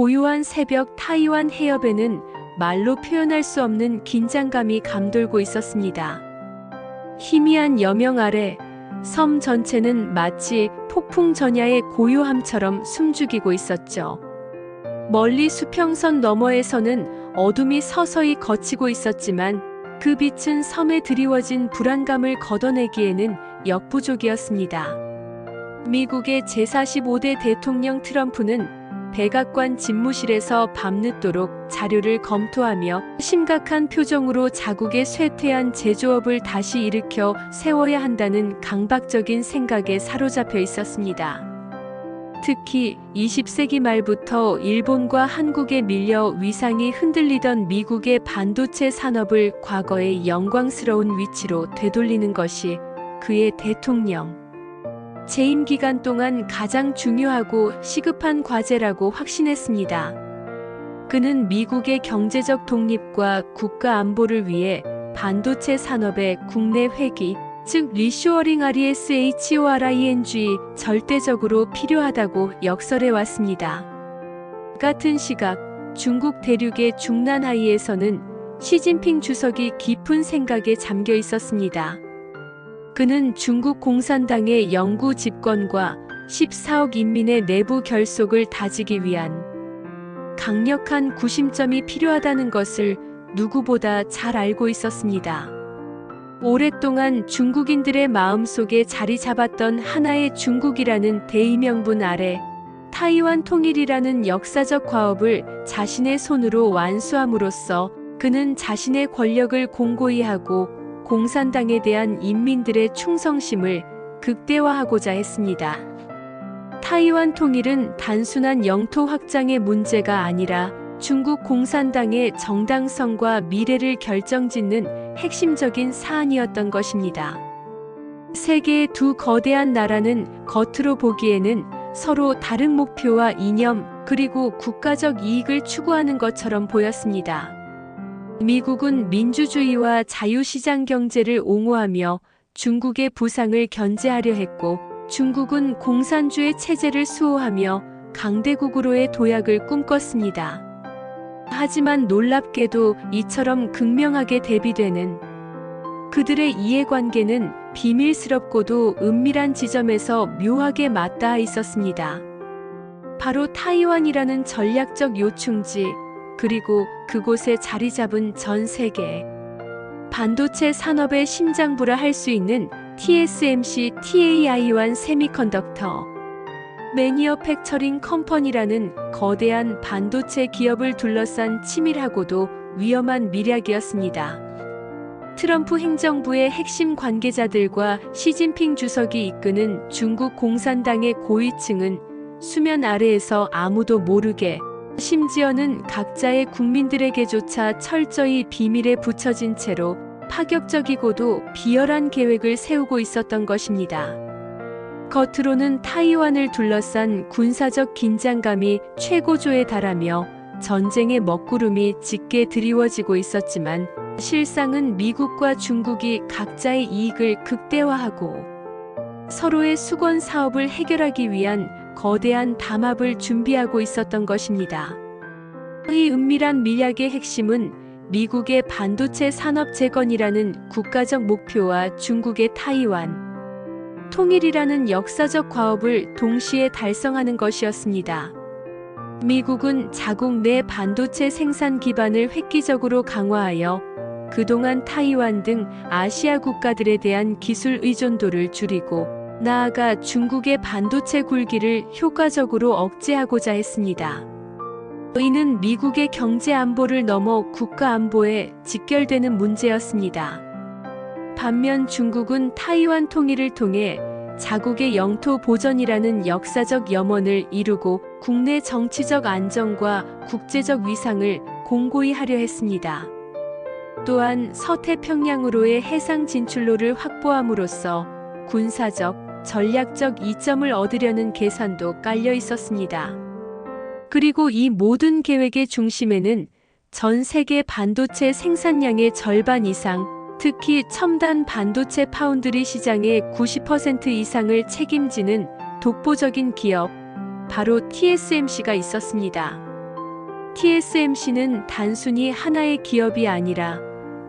고요한 새벽 타이완 해협에는 말로 표현할 수 없는 긴장감이 감돌고 있었습니다. 희미한 여명 아래 섬 전체는 마치 폭풍 전야의 고요함처럼 숨죽이고 있었죠. 멀리 수평선 너머에서는 어둠이 서서히 걷히고 있었지만 그 빛은 섬에 드리워진 불안감을 걷어내기에는 역부족이었습니다. 미국의 제45대 대통령 트럼프는 백악관 집무실에서 밤늦도록 자료를 검토하며 심각한 표정으로 자국의 쇠퇴한 제조업을 다시 일으켜 세워야 한다는 강박적인 생각에 사로잡혀 있었습니다. 특히 20세기 말부터 일본과 한국에 밀려 위상이 흔들리던 미국의 반도체 산업을 과거의 영광스러운 위치로 되돌리는 것이 그의 대통령 재임 기간 동안 가장 중요하고 시급한 과제라고 확신했습니다. 그는 미국의 경제적 독립과 국가 안보를 위해 반도체 산업의 국내 회귀, 즉 리쇼어링 RESHORING 절대적으로 필요하다고 역설해 왔습니다. 같은 시각 중국 대륙의 중난하이에서는 시진핑 주석이 깊은 생각에 잠겨 있었습니다. 그는 중국 공산당의 영구 집권과 14억 인민의 내부 결속을 다지기 위한 강력한 구심점이 필요하다는 것을 누구보다 잘 알고 있었습니다. 오랫동안 중국인들의 마음속에 자리 잡았던 하나의 중국이라는 대의명분 아래 타이완 통일이라는 역사적 과업을 자신의 손으로 완수함으로써 그는 자신의 권력을 공고히 하고 공산당에 대한 인민들의 충성심을 극대화하고자 했습니다. 타이완 통일은 단순한 영토 확장의 문제가 아니라 중국 공산당의 정당성과 미래를 결정짓는 핵심적인 사안이었던 것입니다. 세계의 두 거대한 나라는 겉으로 보기에는 서로 다른 목표와 이념 그리고 국가적 이익을 추구하는 것처럼 보였습니다. 미국은 민주주의와 자유시장 경제를 옹호하며 중국의 부상을 견제하려 했고 중국은 공산주의 체제를 수호하며 강대국으로의 도약을 꿈꿨습니다. 하지만 놀랍게도 이처럼 극명하게 대비되는 그들의 이해관계는 비밀스럽고도 은밀한 지점에서 묘하게 맞닿아 있었습니다. 바로 타이완이라는 전략적 요충지, 그리고 그곳에 자리 잡은 전 세계 반도체 산업의 심장부라 할 수 있는 TSMC TAI완 세미컨덕터 매니어팩처링 컴퍼니라는 거대한 반도체 기업을 둘러싼 치밀하고도 위험한 미략이었습니다. 트럼프 행정부의 핵심 관계자들과 시진핑 주석이 이끄는 중국 공산당의 고위층은 수면 아래에서 아무도 모르게 심지어는 각자의 국민들에게조차 철저히 비밀에 붙여진 채로 파격적이고도 비열한 계획을 세우고 있었던 것입니다. 겉으로는 타이완을 둘러싼 군사적 긴장감이 최고조에 달하며 전쟁의 먹구름이 짙게 드리워지고 있었지만 실상은 미국과 중국이 각자의 이익을 극대화하고 서로의 수건 사업을 해결하기 위한 거대한 담합을 준비하고 있었던 것입니다. 이 은밀한 밀약의 핵심은 미국의 반도체 산업 재건이라는 국가적 목표와 중국의 타이완, 통일이라는 역사적 과업을 동시에 달성하는 것이었습니다. 미국은 자국 내 반도체 생산 기반을 획기적으로 강화하여 그동안 타이완 등 아시아 국가들에 대한 기술 의존도를 줄이고 나아가 중국의 반도체 굴기를 효과적으로 억제하고자 했습니다. 이는 미국의 경제 안보를 넘어 국가 안보에 직결되는 문제였습니다. 반면 중국은 타이완 통일을 통해 자국의 영토 보전이라는 역사적 염원을 이루고 국내 정치적 안정과 국제적 위상을 공고히 하려 했습니다. 또한 서태평양으로의 해상 진출로를 확보함으로써 군사적, 전략적 이점을 얻으려는 계산도 깔려 있었습니다. 그리고 이 모든 계획의 중심에는 전 세계 반도체 생산량의 절반 이상, 특히 첨단 반도체 파운드리 시장의 90% 이상을 책임지는 독보적인 기업, 바로 TSMC가 있었습니다. TSMC는 단순히 하나의 기업이 아니라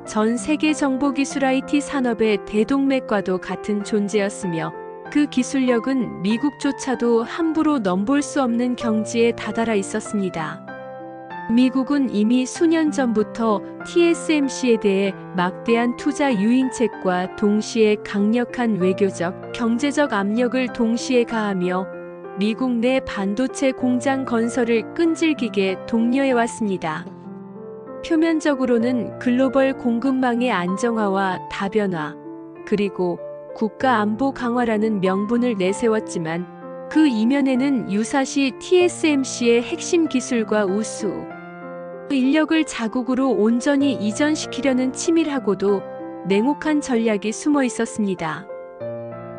전 세계 정보기술 IT 산업의 대동맥과도 같은 존재였으며 그 기술력은 미국조차도 함부로 넘볼 수 없는 경지에 다다라 있었습니다. 미국은 이미 수년 전부터 TSMC에 대해 막대한 투자 유인책과 동시에 강력한 외교적, 경제적 압력을 동시에 가하며 미국 내 반도체 공장 건설을 끈질기게 독려해 왔습니다. 표면적으로는 글로벌 공급망의 안정화와 다변화, 그리고 국가 안보 강화라는 명분을 내세웠지만 그 이면에는 유사시 TSMC의 핵심 기술과 우수, 인력을 자국으로 온전히 이전시키려는 치밀하고도 냉혹한 전략이 숨어 있었습니다.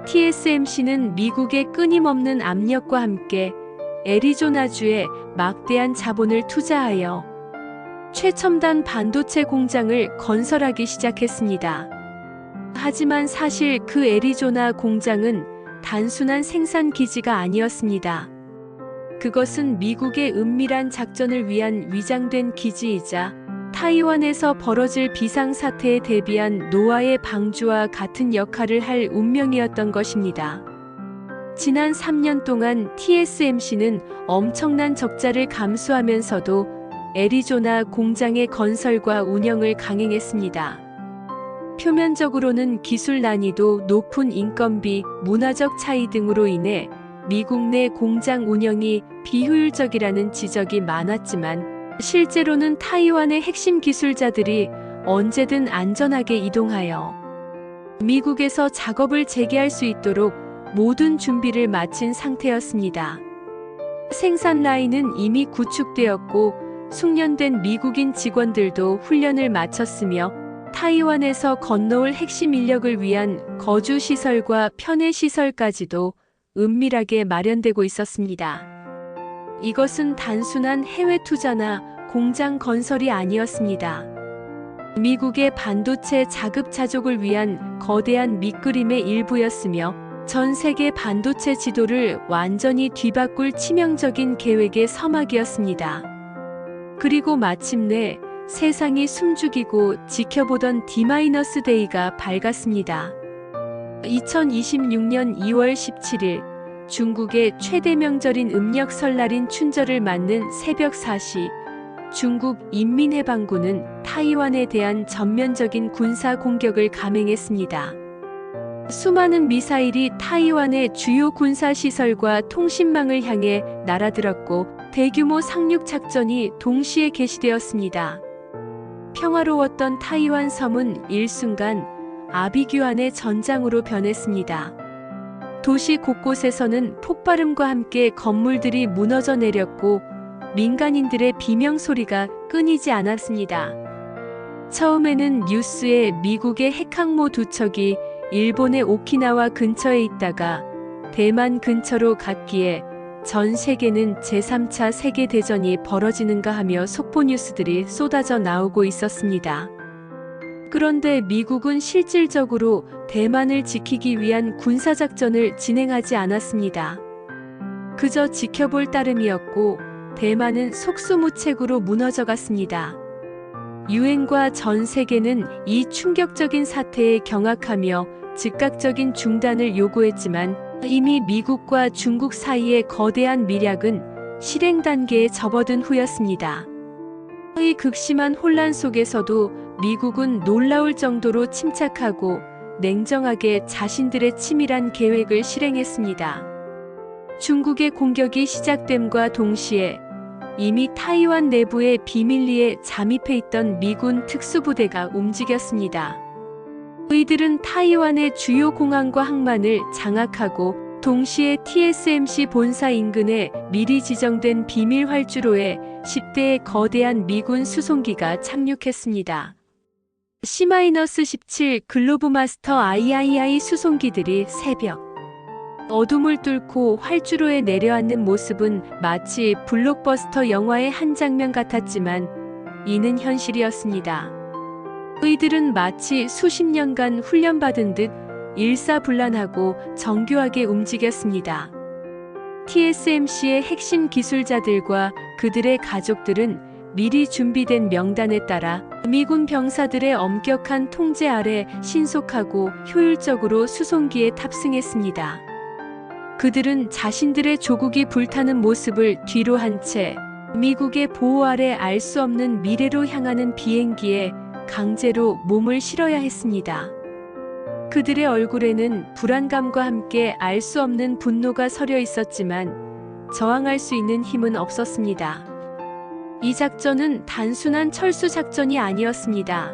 TSMC는 미국의 끊임없는 압력과 함께 애리조나주에 막대한 자본을 투자하여 최첨단 반도체 공장을 건설하기 시작했습니다. 하지만 사실 그 애리조나 공장은 단순한 생산 기지가 아니었습니다. 그것은 미국의 은밀한 작전을 위한 위장된 기지이자 타이완에서 벌어질 비상사태에 대비한 노아의 방주와 같은 역할을 할 운명이었던 것입니다. 지난 3년 동안 TSMC는 엄청난 적자를 감수하면서도 애리조나 공장의 건설과 운영을 강행했습니다. 표면적으로는 기술 난이도, 높은 인건비, 문화적 차이 등으로 인해 미국 내 공장 운영이 비효율적이라는 지적이 많았지만 실제로는 타이완의 핵심 기술자들이 언제든 안전하게 이동하여 미국에서 작업을 재개할 수 있도록 모든 준비를 마친 상태였습니다. 생산 라인은 이미 구축되었고 숙련된 미국인 직원들도 훈련을 마쳤으며 타이완에서 건너올 핵심 인력을 위한 거주 시설과 편의 시설까지도 은밀하게 마련되고 있었습니다. 이것은 단순한 해외 투자나 공장 건설이 아니었습니다. 미국의 반도체 자급자족을 위한 거대한 밑그림의 일부였으며 전 세계 반도체 지도를 완전히 뒤바꿀 치명적인 계획의 서막이었습니다. 그리고 마침내 세상이 숨죽이고 지켜보던 D-데이가 밝았습니다. 2026년 2월 17일 중국의 최대 명절인 음력 설날인 춘절을 맞는 새벽 4시 중국 인민해방군은 타이완에 대한 전면적인 군사 공격을 감행했습니다. 수많은 미사일이 타이완의 주요 군사 시설과 통신망을 향해 날아들었고 대규모 상륙 작전이 동시에 개시되었습니다. 평화로웠던 타이완 섬은 일순간 아비규환의 전장으로 변했습니다. 도시 곳곳에서는 폭발음과 함께 건물들이 무너져 내렸고 민간인들의 비명 소리가 끊이지 않았습니다. 처음에는 뉴스에 미국의 핵항모 두 척이 일본의 오키나와 근처에 있다가 대만 근처로 갔기에 전 세계는 제3차 세계대전이 벌어지는가 하며 속보 뉴스들이 쏟아져 나오고 있었습니다. 그런데 미국은 실질적으로 대만을 지키기 위한 군사작전을 진행하지 않았습니다. 그저 지켜볼 따름이었고 대만은 속수무책으로 무너져 갔습니다. 유엔과 전 세계는 이 충격적인 사태에 경악하며 즉각적인 중단을 요구했지만 이미 미국과 중국 사이의 거대한 미략은 실행 단계에 접어든 후였습니다. 이 극심한 혼란 속에서도 미국은 놀라울 정도로 침착하고 냉정하게 자신들의 치밀한 계획을 실행했습니다. 중국의 공격이 시작됨과 동시에 이미 타이완 내부의 비밀리에 잠입해 있던 미군 특수부대가 움직였습니다. 이들은 타이완의 주요 공항과 항만을 장악하고 동시에 TSMC 본사 인근에 미리 지정된 비밀 활주로에 10대의 거대한 미군 수송기가 착륙했습니다. C-17 글로브 마스터 III 수송기들이 새벽 어둠을 뚫고 활주로에 내려앉는 모습은 마치 블록버스터 영화의 한 장면 같았지만 이는 현실이었습니다. 의들은 마치 수십 년간 훈련받은 듯 일사불란하고 정교하게 움직였습니다. TSMC의 핵심 기술자들과 그들의 가족들은 미리 준비된 명단에 따라 미군 병사들의 엄격한 통제 아래 신속하고 효율적으로 수송기에 탑승했습니다. 그들은 자신들의 조국이 불타는 모습을 뒤로 한 채 미국의 보호 아래 알 수 없는 미래로 향하는 비행기에 강제로 몸을 실어야 했습니다. 그들의 얼굴에는 불안감과 함께 알 수 없는 분노가 서려 있었지만 저항할 수 있는 힘은 없었습니다. 이 작전은 단순한 철수 작전이 아니었습니다.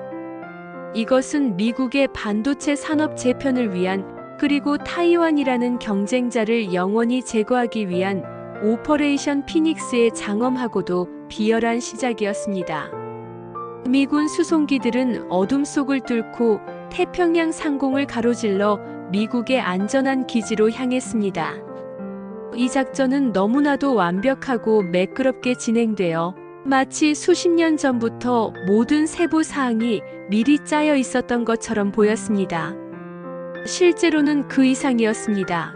이것은 미국의 반도체 산업 재편을 위한 그리고 타이완이라는 경쟁자를 영원히 제거하기 위한 오퍼레이션 피닉스의 장엄하고도 비열한 시작이었습니다. 미군 수송기들은 어둠 속을 뚫고 태평양 상공을 가로질러 미국의 안전한 기지로 향했습니다. 이 작전은 너무나도 완벽하고 매끄럽게 진행되어 마치 수십 년 전부터 모든 세부 사항이 미리 짜여 있었던 것처럼 보였습니다. 실제로는 그 이상이었습니다.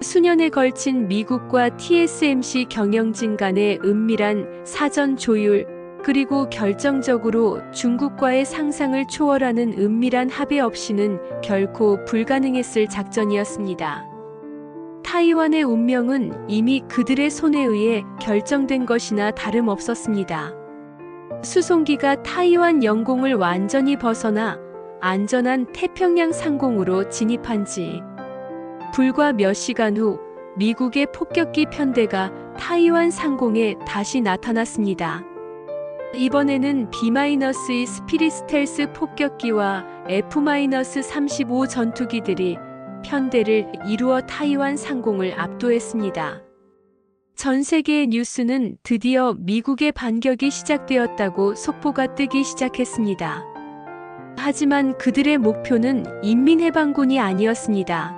수년에 걸친 미국과 TSMC 경영진 간의 은밀한 사전 조율, 그리고 결정적으로 중국과의 상상을 초월하는 은밀한 합의 없이는 결코 불가능했을 작전이었습니다. 타이완의 운명은 이미 그들의 손에 의해 결정된 것이나 다름없었습니다. 수송기가 타이완 영공을 완전히 벗어나 안전한 태평양 상공으로 진입한 지 불과 몇 시간 후 미국의 폭격기 편대가 타이완 상공에 다시 나타났습니다. 이번에는 B-2 스피릿 스텔스 폭격기와 F-35 전투기들이 편대를 이루어 타이완 상공을 압도했습니다. 전 세계의 뉴스는 드디어 미국의 반격이 시작되었다고 속보가 뜨기 시작했습니다. 하지만 그들의 목표는 인민해방군이 아니었습니다.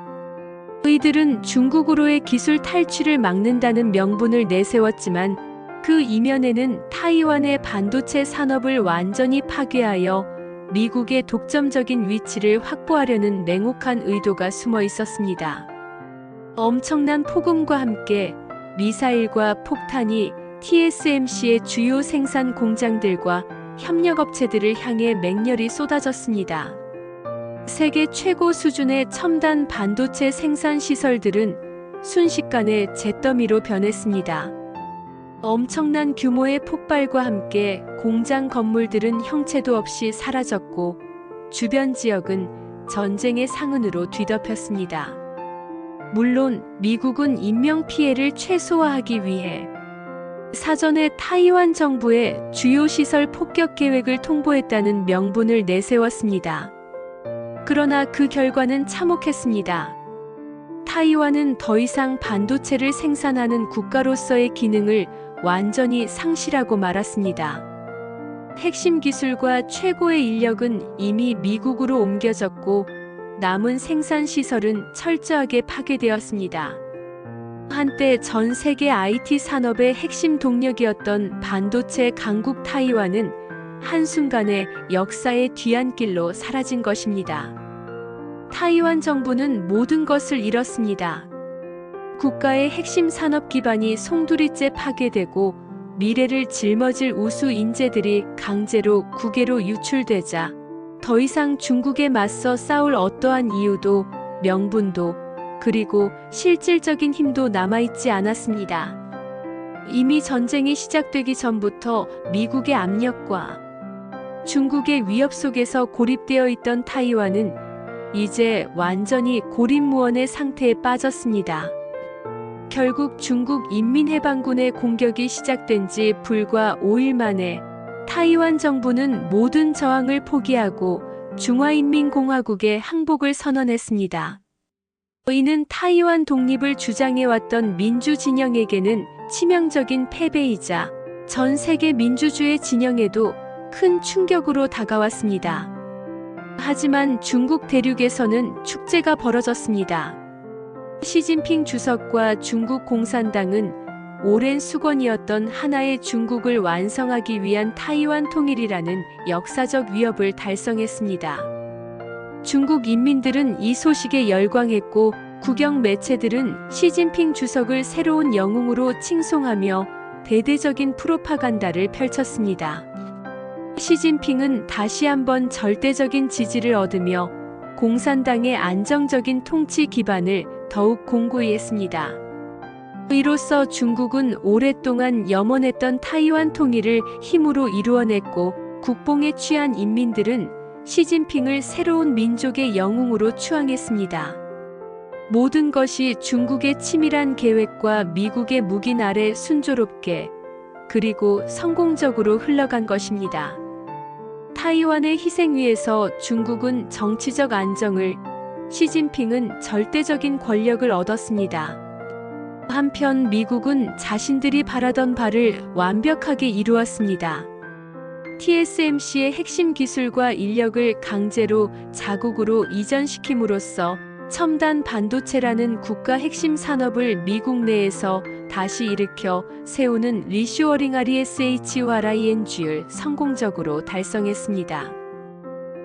의들은 중국으로의 기술 탈취를 막는다는 명분을 내세웠지만 그 이면에는 타이완의 반도체 산업을 완전히 파괴하여 미국의 독점적인 위치를 확보하려는 냉혹한 의도가 숨어 있었습니다. 엄청난 폭음과 함께 미사일과 폭탄이 TSMC의 주요 생산 공장들과 협력업체들을 향해 맹렬히 쏟아졌습니다. 세계 최고 수준의 첨단 반도체 생산 시설들은 순식간에 잿더미로 변했습니다. 엄청난 규모의 폭발과 함께 공장 건물들은 형체도 없이 사라졌고 주변 지역은 전쟁의 상흔으로 뒤덮였습니다. 물론 미국은 인명 피해를 최소화하기 위해 사전에 타이완 정부의 주요 시설 폭격 계획을 통보했다는 명분을 내세웠습니다. 그러나 그 결과는 참혹했습니다. 타이완은 더 이상 반도체를 생산하는 국가로서의 기능을 완전히 상실하고 말았습니다. 핵심 기술과 최고의 인력은 이미 미국으로 옮겨졌고 남은 생산 시설은 철저하게 파괴되었습니다. 한때 전 세계 IT 산업의 핵심 동력이었던 반도체 강국 타이완은 한순간에 역사의 뒤안길로 사라진 것입니다. 타이완 정부는 모든 것을 잃었습니다. 국가의 핵심 산업 기반이 송두리째 파괴되고 미래를 짊어질 우수 인재들이 강제로 국외로 유출되자 더 이상 중국에 맞서 싸울 어떠한 이유도 명분도 그리고 실질적인 힘도 남아있지 않았습니다. 이미 전쟁이 시작되기 전부터 미국의 압력과 중국의 위협 속에서 고립되어 있던 타이완은 이제 완전히 고립무원의 상태에 빠졌습니다. 결국 중국 인민해방군의 공격이 시작된 지 불과 5일 만에 타이완 정부는 모든 저항을 포기하고 중화인민공화국의 항복을 선언했습니다. 이는 타이완 독립을 주장해왔던 민주 진영에게는 치명적인 패배이자 전 세계 민주주의 진영에도 큰 충격으로 다가왔습니다. 하지만 중국 대륙에서는 축제가 벌어졌습니다. 시진핑 주석과 중국 공산당은 오랜 수건이었던 하나의 중국을 완성하기 위한 타이완 통일이라는 역사적 위협을 달성했습니다. 중국 인민들은 이 소식에 열광했고 국영 매체들은 시진핑 주석을 새로운 영웅으로 칭송하며 대대적인 프로파간다를 펼쳤습니다. 시진핑은 다시 한번 절대적인 지지를 얻으며 공산당의 안정적인 통치 기반을 더욱 공고히 했습니다. 이로써 중국은 오랫동안 염원했던 타이완 통일을 힘으로 이루어냈고 국뽕에 취한 인민들은 시진핑을 새로운 민족의 영웅으로 추앙했습니다. 모든 것이 중국의 치밀한 계획과 미국의 묵인 아래 순조롭게 그리고 성공적으로 흘러간 것입니다. 타이완의 희생 위에서 중국은 정치적 안정을, 시진핑은 절대적인 권력을 얻었습니다. 한편 미국은 자신들이 바라던 바를 완벽하게 이루었습니다. TSMC의 핵심 기술과 인력을 강제로 자국으로 이전시킴으로써 첨단 반도체라는 국가 핵심 산업을 미국 내에서 다시 일으켜 세우는 리슈어링 RESHYRING를 성공적으로 달성했습니다.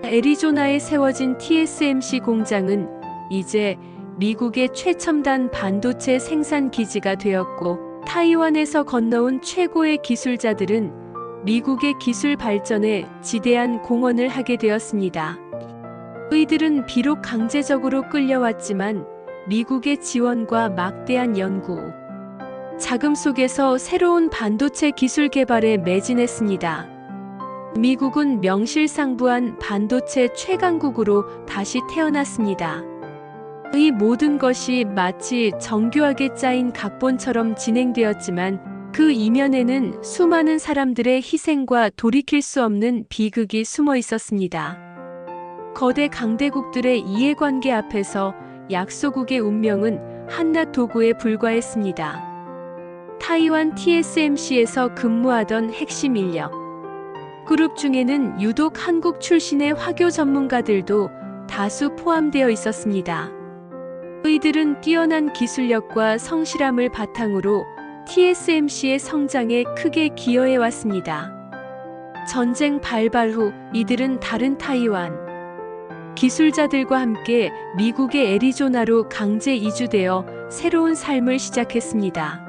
애리조나에 세워진 TSMC 공장은 이제 미국의 최첨단 반도체 생산 기지가 되었고 타이완에서 건너온 최고의 기술자들은 미국의 기술 발전에 지대한 공헌을 하게 되었습니다. 의들은 비록 강제적으로 끌려왔지만 미국의 지원과 막대한 연구, 자금 속에서 새로운 반도체 기술 개발에 매진했습니다. 미국은 명실상부한 반도체 최강국으로 다시 태어났습니다. 이 모든 것이 마치 정교하게 짜인 각본처럼 진행되었지만 그 이면에는 수많은 사람들의 희생과 돌이킬 수 없는 비극이 숨어 있었습니다. 거대 강대국들의 이해관계 앞에서 약소국의 운명은 한낱 도구에 불과했습니다. 타이완 TSMC에서 근무하던 핵심 인력. 그룹 중에는 유독 한국 출신의 화교 전문가들도 다수 포함되어 있었습니다. 의들은 뛰어난 기술력과 성실함을 바탕으로 TSMC의 성장에 크게 기여해 왔습니다. 전쟁 발발 후 이들은 다른 타이완 기술자들과 함께 미국의 애리조나로 강제 이주되어 새로운 삶을 시작했습니다.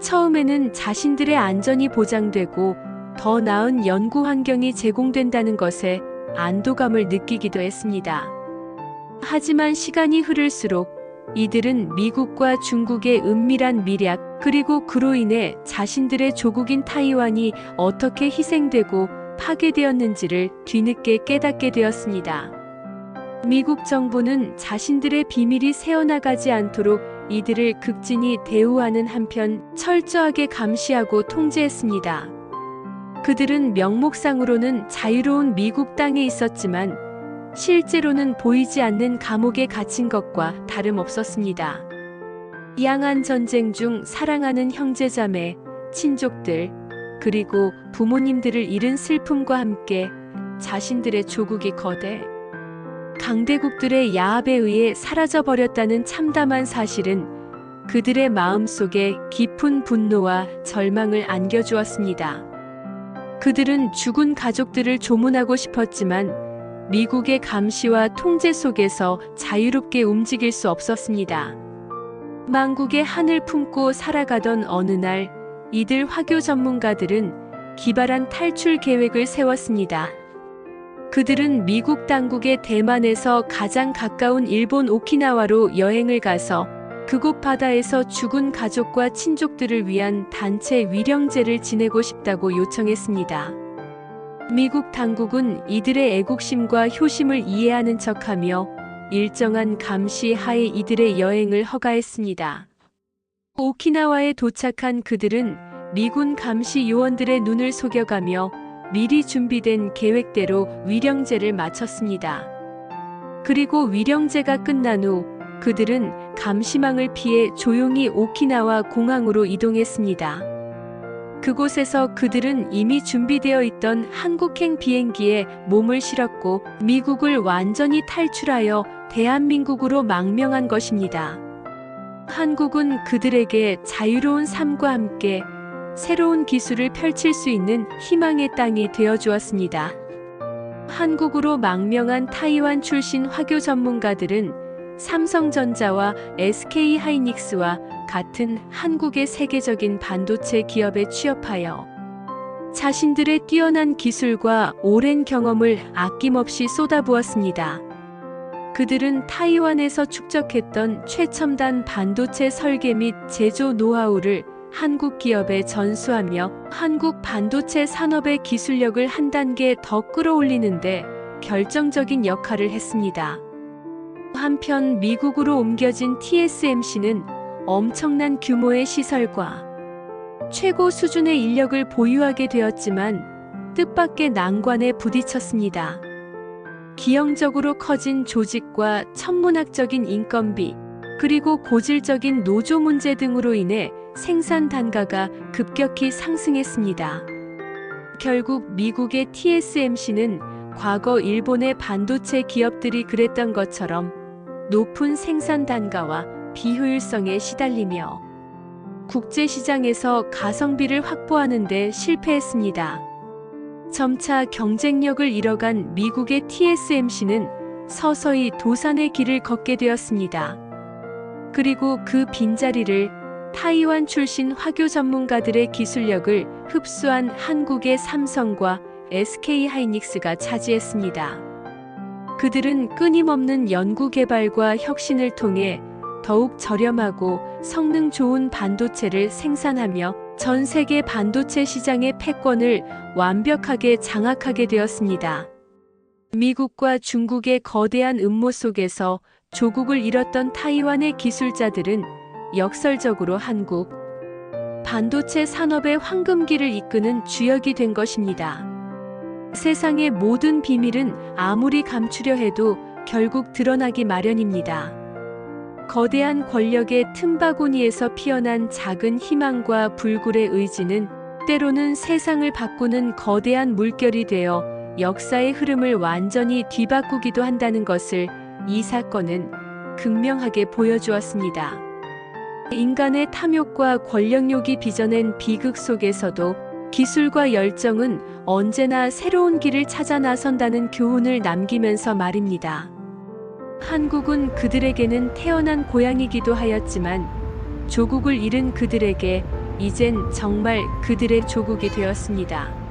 처음에는 자신들의 안전이 보장되고 더 나은 연구 환경이 제공된다는 것에 안도감을 느끼기도 했습니다. 하지만 시간이 흐를수록 이들은 미국과 중국의 은밀한 미략 그리고 그로 인해 자신들의 조국인 타이완이 어떻게 희생되고 파괴되었는지를 뒤늦게 깨닫게 되었습니다. 미국 정부는 자신들의 비밀이 새어나가지 않도록 이들을 극진히 대우하는 한편 철저하게 감시하고 통제했습니다. 그들은 명목상으로는 자유로운 미국 땅에 있었지만 실제로는 보이지 않는 감옥에 갇힌 것과 다름없었습니다. 양안 전쟁 중 사랑하는 형제자매, 친족들, 그리고 부모님들을 잃은 슬픔과 함께 자신들의 조국이 거대 강대국들의 야합에 의해 사라져 버렸다는 참담한 사실은 그들의 마음속에 깊은 분노와 절망을 안겨주었습니다. 그들은 죽은 가족들을 조문하고 싶었지만 미국의 감시와 통제 속에서 자유롭게 움직일 수 없었습니다. 망국의 한을 품고 살아가던 어느 날 이들 화교 전문가들은 기발한 탈출 계획을 세웠습니다. 그들은 미국 당국의 대만에서 가장 가까운 일본 오키나와로 여행을 가서 그곳 바다에서 죽은 가족과 친족들을 위한 단체 위령제를 지내고 싶다고 요청했습니다. 미국 당국은 이들의 애국심과 효심을 이해하는 척하며 일정한 감시 하에 이들의 여행을 허가했습니다. 오키나와에 도착한 그들은 미군 감시 요원들의 눈을 속여가며 미리 준비된 계획대로 위령제를 마쳤습니다. 그리고 위령제가 끝난 후 그들은 감시망을 피해 조용히 오키나와 공항으로 이동했습니다. 그곳에서 그들은 이미 준비되어 있던 한국행 비행기에 몸을 실었고 미국을 완전히 탈출하여 대한민국으로 망명한 것입니다. 한국은 그들에게 자유로운 삶과 함께 새로운 기술을 펼칠 수 있는 희망의 땅이 되어 주었습니다. 한국으로 망명한 타이완 출신 화교 전문가들은 삼성전자와 SK 하이닉스와 같은 한국의 세계적인 반도체 기업에 취업하여 자신들의 뛰어난 기술과 오랜 경험을 아낌없이 쏟아부었습니다. 그들은 타이완에서 축적했던 최첨단 반도체 설계 및 제조 노하우를 한국 기업에 전수하며 한국 반도체 산업의 기술력을 한 단계 더 끌어올리는데 결정적인 역할을 했습니다. 한편 미국으로 옮겨진 TSMC는 엄청난 규모의 시설과 최고 수준의 인력을 보유하게 되었지만 뜻밖의 난관에 부딪혔습니다. 기형적으로 커진 조직과 천문학적인 인건비, 그리고 고질적인 노조 문제 등으로 인해 생산 단가가 급격히 상승했습니다. 결국 미국의 TSMC는 과거 일본의 반도체 기업들이 그랬던 것처럼 높은 생산 단가와 비효율성에 시달리며 국제 시장에서 가성비를 확보하는 데 실패했습니다. 점차 경쟁력을 잃어간 미국의 TSMC는 서서히 도산의 길을 걷게 되었습니다. 그리고 그 빈자리를 타이완 출신 화교 전문가들의 기술력을 흡수한 한국의 삼성과 SK 하이닉스가 차지했습니다. 그들은 끊임없는 연구 개발과 혁신을 통해 더욱 저렴하고 성능 좋은 반도체를 생산하며 전 세계 반도체 시장의 패권을 완벽하게 장악하게 되었습니다. 미국과 중국의 거대한 음모 속에서 조국을 잃었던 타이완의 기술자들은 역설적으로 한국 반도체 산업의 황금기를 이끄는 주역이 된 것입니다. 세상의 모든 비밀은 아무리 감추려 해도 결국 드러나기 마련입니다. 거대한 권력의 틈바구니에서 피어난 작은 희망과 불굴의 의지는 때로는 세상을 바꾸는 거대한 물결이 되어 역사의 흐름을 완전히 뒤바꾸기도 한다는 것을 이 사건은 극명하게 보여주었습니다. 인간의 탐욕과 권력욕이 빚어낸 비극 속에서도 기술과 열정은 언제나 새로운 길을 찾아 나선다는 교훈을 남기면서 말입니다. 한국은 그들에게는 태어난 고향이기도 하였지만 조국을 잃은 그들에게 이젠 정말 그들의 조국이 되었습니다.